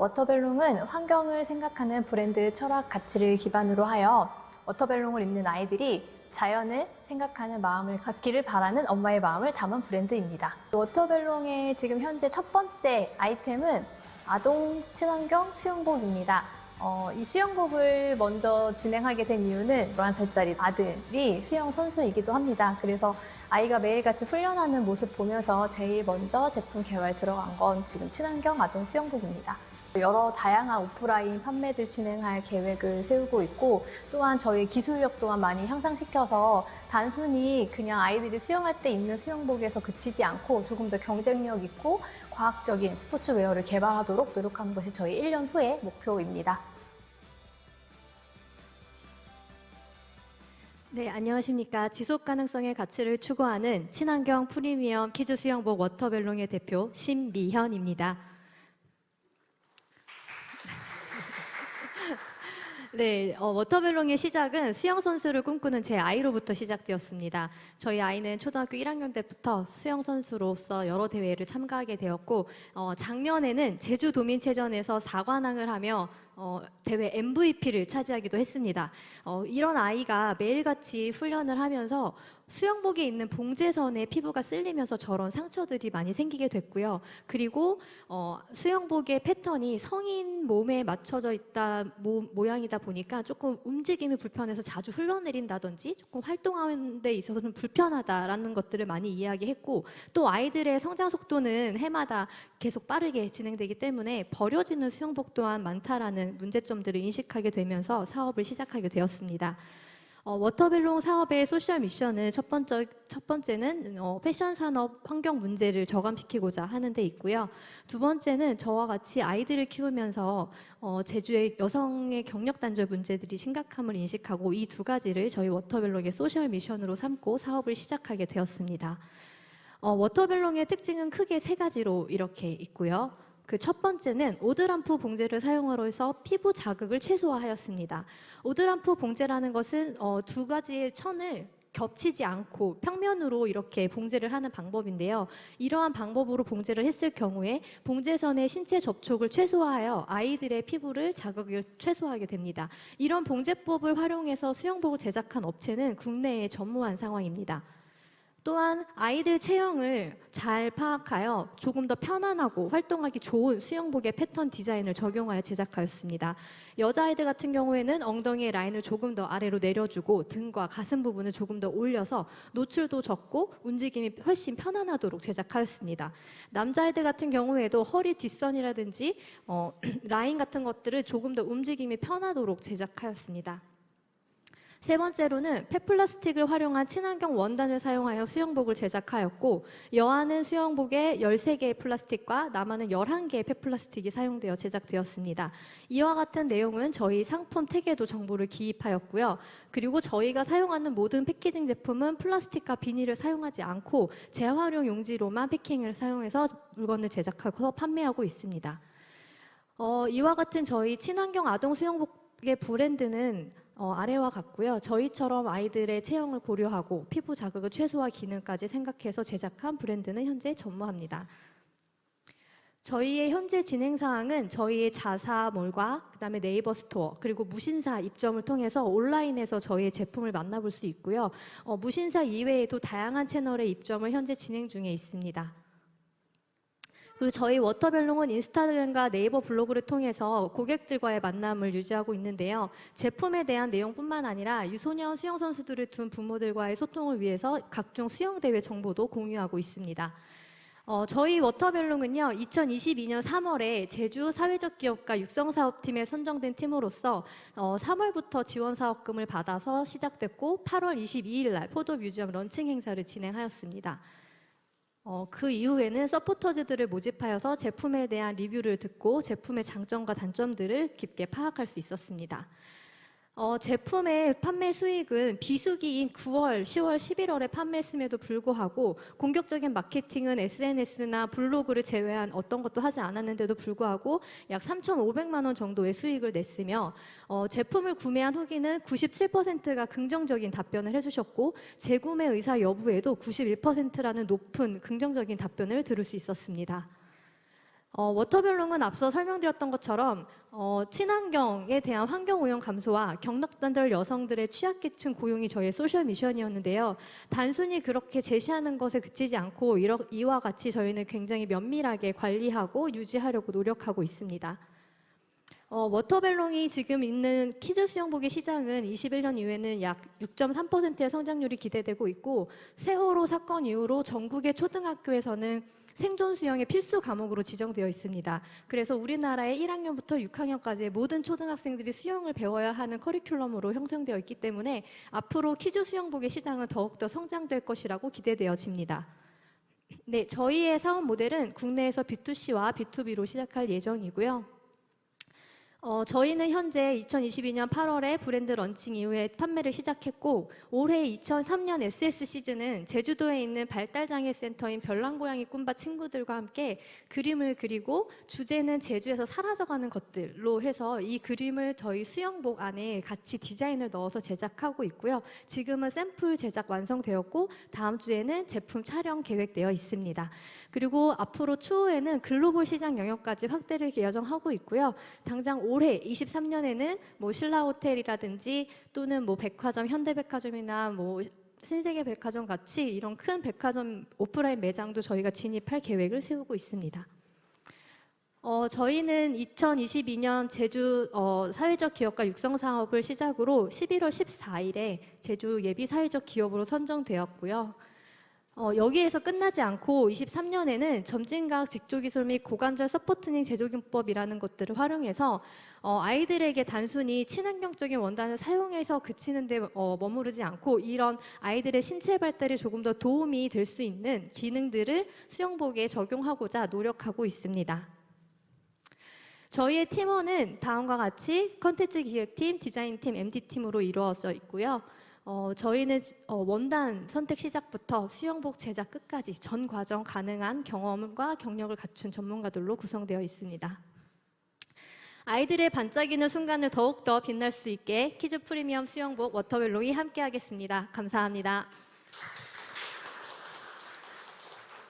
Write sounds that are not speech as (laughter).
워터벨롱은 환경을 생각하는 브랜드 철학 가치를 기반으로 하여 워터벨롱을 입는 아이들이 자연을 생각하는 마음을 갖기를 바라는 엄마의 마음을 담은 브랜드입니다. 워터벨롱의 지금 현재 첫 번째 아이템은 아동 친환경 수영복입니다. 어, 이 수영복을 먼저 진행하게 된 이유는 11살짜리 아들이 수영 선수이기도 합니다. 그래서 아이가 매일같이 훈련하는 모습 보면서 제일 먼저 제품 개발 들어간 건 지금 친환경 아동 수영복입니다. 여러 다양한 오프라인 판매들 진행할 계획을 세우고 있고 또한 저희 기술력 또한 많이 향상시켜서 단순히 그냥 아이들이 수영할 때 입는 수영복에서 그치지 않고 조금 더 경쟁력 있고 과학적인 스포츠웨어를 개발하도록 노력하는 것이 저희 1년 후의 목표입니다. 네, 안녕하십니까. 지속 가능성의 가치를 추구하는 친환경 프리미엄 키즈 수영복 워터벨롱의 대표 신미현입니다. 네, 어, 워터벨롱의 시작은 수영 선수를 꿈꾸는 제 아이로부터 시작되었습니다. 저희 아이는 초등학교 1학년 때부터 수영 선수로서 여러 대회를 참가하게 되었고 어, 작년에는 제주 도민체전에서 4관왕을 하며 어, 대회 MVP를 차지하기도 했습니다. 어, 이런 아이가 매일같이 훈련을 하면서 수영복에 있는 봉제선에 피부가 쓸리면서 저런 상처들이 많이 생기게 됐고요. 그리고 어, 수영복의 패턴이 성인 몸에 맞춰져 있다 모, 모양이다 보니까 조금 움직임이 불편해서 자주 흘러내린다든지 조금 활동하는 데 있어서 좀 불편하다라는 것들을 많이 이야기했고 또 아이들의 성장 속도는 해마다 계속 빠르게 진행되기 때문에 버려지는 수영복 또한 많다라는 문제점들을 인식하게 되면서 사업을 시작하게 되었습니다. 어, 워터벨롱 사업의 소셜 미션은 첫 번째 첫 번째는 어, 패션 산업 환경 문제를 저감시키고자 하는 데 있고요. 두 번째는 저와 같이 아이들을 키우면서 어, 제주의 여성의 경력 단절 문제들이 심각함을 인식하고 이 두 가지를 저희 워터벨롱의 소셜 미션으로 삼고 사업을 시작하게 되었습니다. 어, 워터벨롱의 특징은 크게 세 가지로 이렇게 있고요. 그 첫 번째는 오드람프 봉제를 사용으로 해서 피부 자극을 최소화하였습니다. 오드람프 봉제라는 것은 어, 두 가지의 천을 겹치지 않고 평면으로 이렇게 봉제를 하는 방법인데요. 이러한 방법으로 봉제를 했을 경우에 봉제선의 신체 접촉을 최소화하여 아이들의 피부를 자극을 최소화하게 됩니다. 이런 봉제법을 활용해서 수영복을 제작한 업체는 국내에 전무한 상황입니다. 또한 아이들 체형을 잘 파악하여 조금 더 편안하고 활동하기 좋은 수영복의 패턴 디자인을 적용하여 제작하였습니다. 여자아이들 같은 경우에는 엉덩이의 라인을 조금 더 아래로 내려주고 등과 가슴 부분을 조금 더 올려서 노출도 적고 움직임이 훨씬 편안하도록 제작하였습니다. 남자아이들 같은 경우에도 허리 뒷선이라든지 어, (clears throat) 라인 같은 것들을 조금 더 움직임이 편하도록 제작하였습니다. 세 번째로는 폐플라스틱을 활용한 친환경 원단을 사용하여 수영복을 제작하였고 여아는 수영복에 13개의 플라스틱과 남아는 11개의 폐플라스틱이 사용되어 제작되었습니다. 이와 같은 내용은 저희 상품 택에도 정보를 기입하였고요. 그리고 저희가 사용하는 모든 패키징 제품은 플라스틱과 비닐을 사용하지 않고 재활용 용지로만 패킹을 사용해서 물건을 제작하고 판매하고 있습니다. 어, 이와 같은 저희 친환경 아동 수영복의 브랜드는 어, 아래와 같고요. 저희처럼 아이들의 체형을 고려하고 피부 자극을 최소화 기능까지 생각해서 제작한 브랜드는 현재 전무합니다. 저희의 현재 진행 사항은 저희의 자사몰과 그다음에 네이버 스토어 그리고 무신사 입점을 통해서 온라인에서 저희의 제품을 만나볼 수 있고요. 어, 무신사 이외에도 다양한 채널의 입점을 현재 진행 중에 있습니다. 그리고 저희 워터벨롱은 인스타그램과 네이버 블로그를 통해서 고객들과의 만남을 유지하고 있는데요. 제품에 대한 내용뿐만 아니라 유소년 수영 선수들을 둔 부모들과의 소통을 위해서 각종 수영 대회 정보도 공유하고 있습니다. 어, 저희 워터벨롱은요, 2022년 3월에 제주 사회적 기업가 육성사업팀에 선정된 팀으로서 어, 3월부터 지원 사업금을 받아서 시작됐고 8월 22일 날 포도 뮤지엄 런칭 행사를 진행하였습니다. 어, 그 이후에는 서포터즈들을 모집하여서 제품에 대한 리뷰를 듣고 제품의 장점과 단점들을 깊게 파악할 수 있었습니다. 어, 제품의 판매 수익은 비수기인 9월, 10월, 11월에 판매했음에도 불구하고 공격적인 마케팅은 SNS나 블로그를 제외한 어떤 것도 하지 않았는데도 불구하고 약 3,500만 원 정도의 수익을 냈으며 어, 제품을 구매한 후기는 97%가 긍정적인 답변을 해주셨고 재구매 의사 여부에도 91%라는 높은 긍정적인 답변을 들을 수 있었습니다. 어, 워터벨롱은 앞서 설명드렸던 것처럼 어, 친환경에 대한 환경 오염 감소와 경력단절 여성들의 취약계층 고용이 저희의 소셜 미션이었는데요. 단순히 그렇게 제시하는 것에 그치지 않고 이러, 이와 같이 저희는 굉장히 면밀하게 관리하고 유지하려고 노력하고 있습니다. 어, 워터벨롱이 지금 있는 키즈 수영복의 시장은 21년 이후에는 약 6.3%의 성장률이 기대되고 있고 세월호 사건 이후로 전국의 초등학교에서는 생존 수영의 필수 과목으로 지정되어 있습니다. 그래서 우리나라의 1학년부터 6학년까지의 모든 초등학생들이 수영을 배워야 하는 커리큘럼으로 형성되어 있기 때문에 앞으로 키즈 수영복의 시장은 더욱더 성장될 것이라고 기대되어집니다. 네, 저희의 사업 모델은 국내에서 B2C와 B2B로 시작할 예정이고요. 어, 저희는 현재 2022년 8월에 브랜드 런칭 이후에 판매를 시작했고 올해 2003년 SS 시즌은 제주도에 있는 발달장애 센터인 별난고양이 꿈바 친구들과 함께 그림을 그리고 주제는 제주에서 사라져가는 것들로 해서 이 그림을 저희 수영복 안에 같이 디자인을 넣어서 제작하고 있고요. 지금은 샘플 제작 완성되었고 다음 주에는 제품 촬영 계획되어 있습니다. 그리고 앞으로 추후에는 글로벌 시장 영역까지 확대를 예정하고 있고요. 당장 올해 23년에는 뭐 신라 호텔이라든지 또는 뭐 백화점, 현대백화점이나 뭐 신세계 백화점 같이 이런 큰 백화점 오프라인 매장도 저희가 진입할 계획을 세우고 있습니다. 어, 저희는 2022년 제주 어, 사회적 기업가 육성 사업을 시작으로 11월 14일에 제주 예비 사회적 기업으로 선정되었고요. 어, 여기에서 끝나지 않고 23년에는 점진각 직조기술 및 고관절 서포트닝 제조기법이라는 것들을 활용해서 어, 아이들에게 단순히 친환경적인 원단을 사용해서 그치는데 어, 머무르지 않고 이런 아이들의 신체 발달에 조금 더 도움이 될 수 있는 기능들을 수영복에 적용하고자 노력하고 있습니다. 저희의 팀원은 다음과 같이 컨텐츠 기획팀, 디자인팀, MD팀으로 이루어져 있고요. 어, 저희는 어, 원단 선택 시작부터 수영복 제작 끝까지 전 과정 가능한 경험과 경력을 갖춘 전문가들로 구성되어 있습니다. 아이들의 반짝이는 순간을 더욱더 빛날 수 있게 키즈 프리미엄 수영복 워터웰 롱이 함께하겠습니다. 감사합니다.